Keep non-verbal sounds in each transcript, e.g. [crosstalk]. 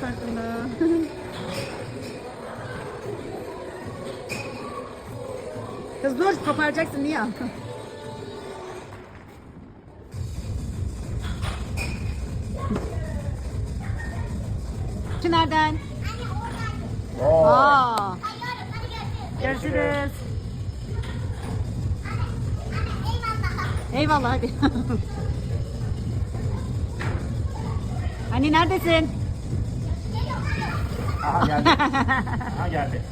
farkında. [laughs] Kız dur koparacaksın niye? Şu nereden? Aa. Görüşürüz. Eyvallah hadi. [laughs] Hani neredesin? I got it.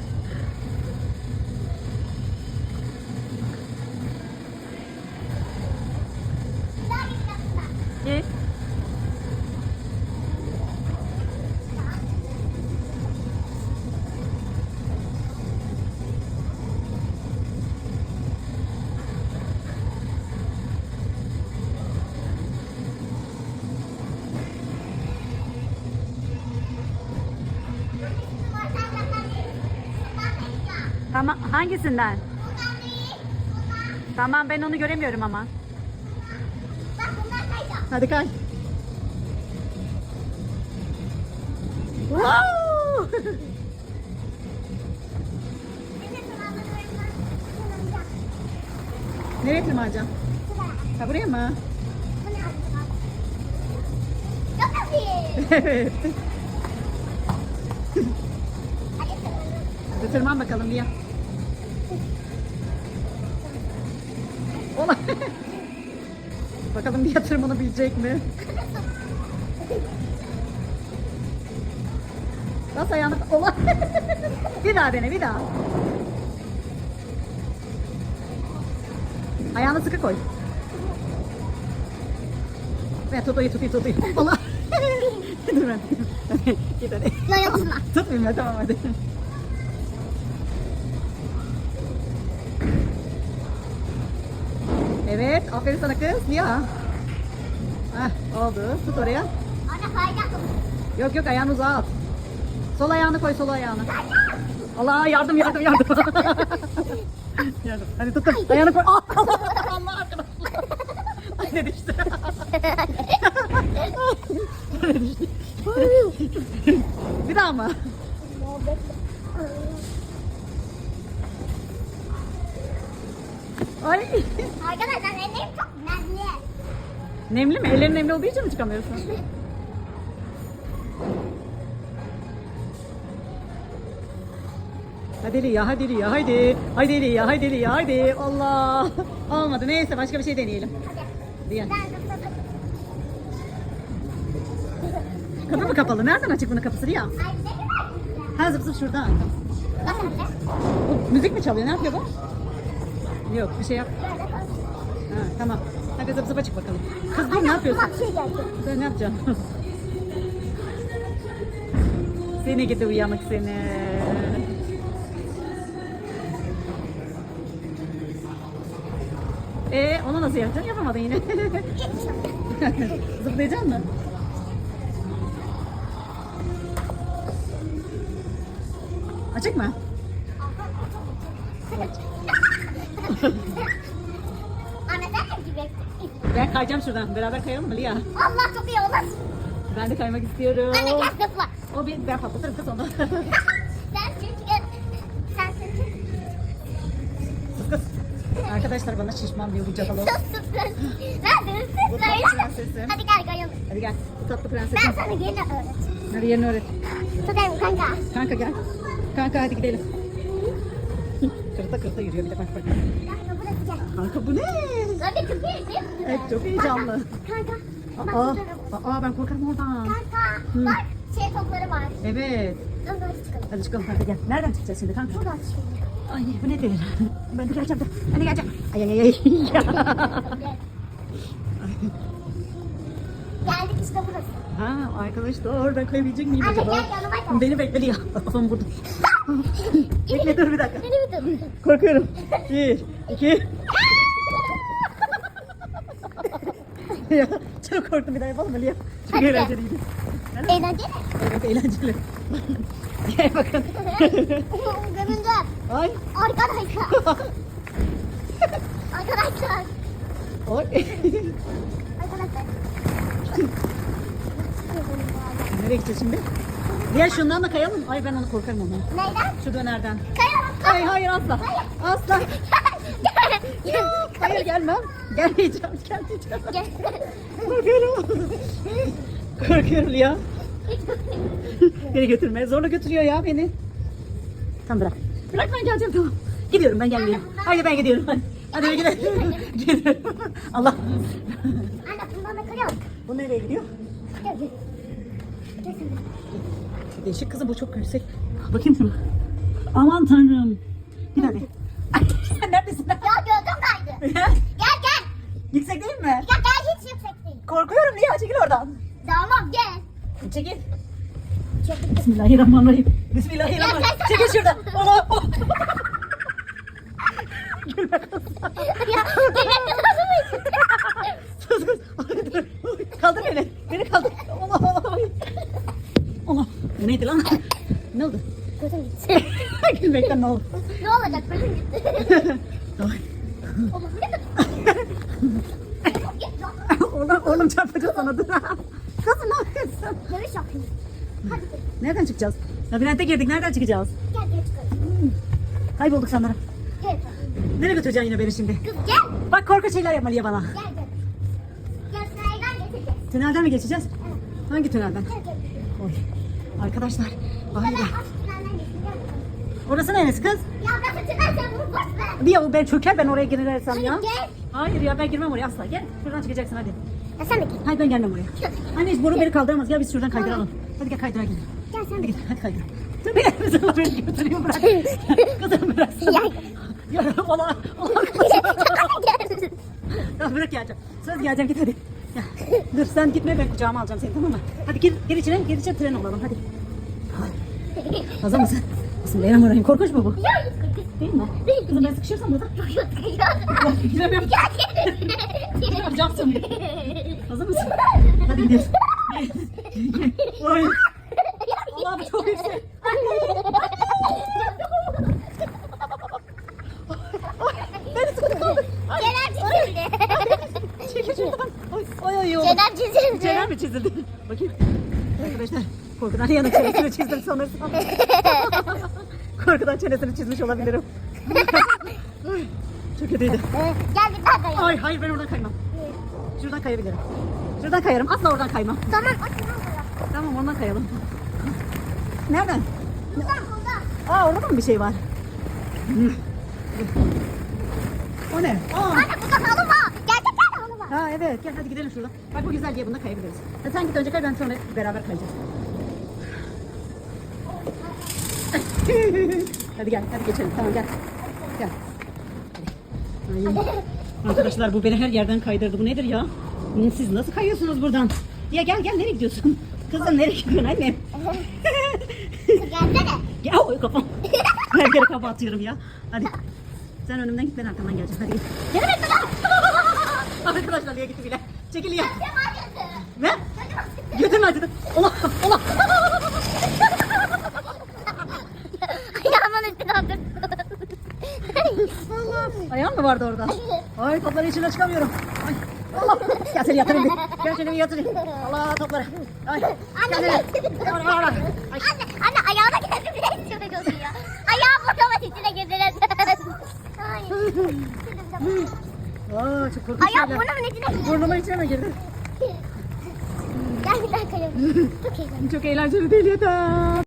Tamam hangisinden? Tamam ben onu göremiyorum ama. Hadi kay. Wow! Nereye tırmanacağım? Ha buraya mı? Evet. Hadi tırman bakalım Lia. [laughs] Ola. bakalım Lia tırmanabilecek mi? Bas ayağını. Ola. bir daha dene bir daha. Ayağını sıkı koy. Ve tutuyu tutuyu tutuyu. Ola. [laughs] Dur ben. Git hadi. Tutmayayım ben tamam hadi. Evet, aferin sana kız. Ya. Heh, oldu. Tut oraya. Yok yok ayağını uzağa at. Sol ayağını koy, sol ayağını. Allah yardım yardım yardım. [laughs] yardım. Hadi tut tut. Ayağını koy. Ah, Allah arkadaşlar. Ay ne düştü. [laughs] Ne düştü. Bir daha mı? Ay. Arkadaşlar elim çok nemli. Nemli mi? Ellerin nemli olduğu için mi çıkamıyorsun? [laughs] Hadi Liya, hadi Liya, hadi. Hadi Liya, hadi Liya, hadi. Allah. Olmadı. Neyse başka bir şey deneyelim. Liya. Ben de Kapı mı kapalı? Nereden açık bunun kapısı Liya? Ha zıp zıp şuradan. Bu müzik mi çalıyor? Ne yapıyor bu? Yok bir şey yap. Ha, tamam. Hadi zıp zıpa çık bakalım. Kız dur ne yapıyorsun? Bak şey geldi. Sen ne yapacaksın? [laughs] seni gidi uyanık seni. Ee, onu nasıl yapacaksın? Yapamadın yine. [laughs] Zıplayacaksın mı? Açık mı? Anne sen de gibi. Ben kayacağım şuradan. Beraber kayalım mı Lia? Allah çok iyi olur. Ben de kaymak istiyorum. Anne gel zıpla. O bir, ben patlatırım kız onu. [laughs] Sen çünkü sen çünkü kız. Arkadaşlar bana şişman diyor bu cadalo. sus sus sus. Ben de Bu sus tatlı söyle. prensesim. Hadi gel kayalım. Hadi gel. Bu tatlı Ben prensesim. sana yeni öğret. Hadi yerini öğret. Tutarım kanka. Kanka gel. Kanka hadi gidelim. Kırta kırta yürüyor bir de bak bak. Kanka burası gel. Kanka bu ne? Tabii çok değil mi? Evet çok heyecanlı. Kanka. Bak Aa, aa ben korkarım oradan. Kanka. Hı. Bak şey topları var. Evet. Dur çıkalım. Hadi çıkalım kanka gel. Nereden çıkacağız şimdi kanka? Buradan çıkalım. Ay bu nedir? Ben de geleceğim. Ben de geleceğim. Ay ay ay ay. Geldik işte burası. Ha arkadaşlar ben kayabilecek miyim Anne, acaba? gel yanıma gel. Beni bekle ya. Kafamı vurdum. bekle dur bir dakika. Beni bir dur. Korkuyorum. Bir, iki. ya çok korktum bir daha yapalım mı Lia? Çok Hadi gel. eğlenceliydi. Eğlenceli. Evet eğlenceli. [laughs] Gel bakın. Göründü. [laughs] Ay. Arkadaşlar. [laughs] Arkadaşlar. Oy. Arkadaşlar. Nereye gideceğiz şimdi? Diğer şundan da kayalım. Ay ben onu korkarım ondan. Neyden? Şu dönerden. Kayalım. Hayır hayır asla. Asla. [laughs] Hayır gelmem. Gelmeyeceğim. Gelmeyeceğim. Gel. Korkuyorum. Korkuyorum ya. beni götürme. Zorla götürüyor ya beni. Tamam bırak. Bırak ben geleceğim tamam. Gidiyorum ben gelmiyorum. Haydi ben gidiyorum. Hadi, Hadi ben gidiyorum. Allah. Anne bundan da kayalım. Bu nereye gidiyor? Gel gel. Gel sen de. Değişik kızım bu çok yüksek. Bakayım şuna. Aman tanrım. Bir hadi. Ay, Sen neredesin? Ya gözüm kaydı. [laughs] Gel gel. yüksek değil mi? Ya gel hiç yüksek değil. Korkuyorum Lia çekil oradan. Tamam gel. Çekil. Çekil. Bismillahirrahmanirrahim. Bismillahirrahmanirrahim. Ya Çekil şuradan. Gülme [laughs] kız. Ya [laughs] benim kızım Sus kız. Ay, dur. Kaldır beni. Beni kaldır. Allah. Allah. Bu neydi lan? [laughs] Ne oldu? Gözüm gitti. [laughs] Gülmekten ne oldu? ne olacak gözüm gitti. [laughs] Oğlum. Oğlum, çarpacak sana dur. Kızım ne yapıyorsun? Dövüş yapayım. Hadi gel. Nereden çıkacağız? Labirente girdik. Nereden çıkacağız? Gel gel çıkalım. Kaybolduk sanırım. Gel. Nereye götüreceksin yine beni şimdi? Kız gel. Bak korkunç şeyler yapma Lia bana. Gel gel. Gel sırayla getireceğiz. Tünelden mi geçeceğiz? Hangi tünelden? Gel gel. Oy. Arkadaşlar. Vay Ben be. Gel. Orası neresi kız? Ya bunu boş ver. Bir ya ben çöker ben oraya girersem ya. Gel. Hayır ya ben girmem oraya asla. Gel şuradan çıkacaksın hadi. Ya sen de gel. Hayır ben gelmem oraya. Anne hiç boru beni kaldıramaz. Gel biz şuradan kaydıralım. Hadi gel kaydıra gidelim. Gel sen de git hadi kaydır. Dur beni zaman beni götürüyor bırak. Kızım bıraksana. Ya. Ya Allah. [laughs] gel. Ya bırak geleceğim. Söz geleceğim git hadi. Dur sen gitme ben kucağıma alacağım seni tamam mı? Hadi gir, gir içine gir içine tren olalım hadi. Hazır mısın? Bismillahirrahmanirrahim. Korkunç mu bu? Hiç korkut. Değil mi? Değil. Kızım ben sıkışırsam burada. Ya Giremiyorum. gel. Yapacağım şimdi. Hazır mısın? Hadi gidiyoruz. [laughs] Oy. Allah'ım çok yüksek. [laughs] Beni sıkıştırdı. Cener çizildi. Çekil şuradan. Oy oy oy. oy. Cener çizildi. Cener mi çizildi? Bakayım. Arkadaşlar korkudan yanık çenesini çizdim sanırsam. [laughs] korkudan çenesini çizmiş olabilirim. [laughs] Çok kötüydü. Ee, Gel bir daha kayalım. Ay hayır ben oradan kaymam. Şuradan kayabilirim. Şuradan kayarım. Asla oradan kaymam. Tamam o tünel kayalım. Tamam oradan kayalım. Nereden? Buradan buradan. Aa orada mı bir şey var? O ne? Aa. Anne burada halı var. Gerçekten halı var. Ha evet gel hadi gidelim şuradan. Bak bu güzel diye bunda kayabiliriz. Hadi sen git önce kay ben sonra beraber kayacağız. [laughs] hadi gel hadi geçelim tamam gel. Gel. Hadi. Ay. Arkadaşlar bu beni her yerden kaydırdı. Bu nedir ya? Siz nasıl kayıyorsunuz buradan? Ya gel gel nereye gidiyorsun? Kızım nereye gidiyorsun annem? Gelsene. Ya oy kafam. her yere kafa atıyorum ya. Hadi. Sen önümden git ben arkamdan geleceğim. Hadi git. Geri bekle. Arkadaşlar Lia gitti bile. Çekil ya. Ne? Götürme acıdı. Allah Allah. Ayağımın üstüne otur. Ayağın mı vardı orada? Ay topları içine çıkamıyorum. Ay. Allah. Gel seni yatırayım bir. Gel seni bir yatırayım. Allah topları. Ay. Gel seni. Anne. Anne, anne ayağına geldi bile istiyorsun ya. Ayağı burada içine gözüne. Hayır. Aa, çok korkunç Ayağı şeyler. burnumun içine girdi. Burnuma içine mi girdi? Gel bir kayalım. [laughs] Çok eğlenceli. Çok eğlenceli değil yeter.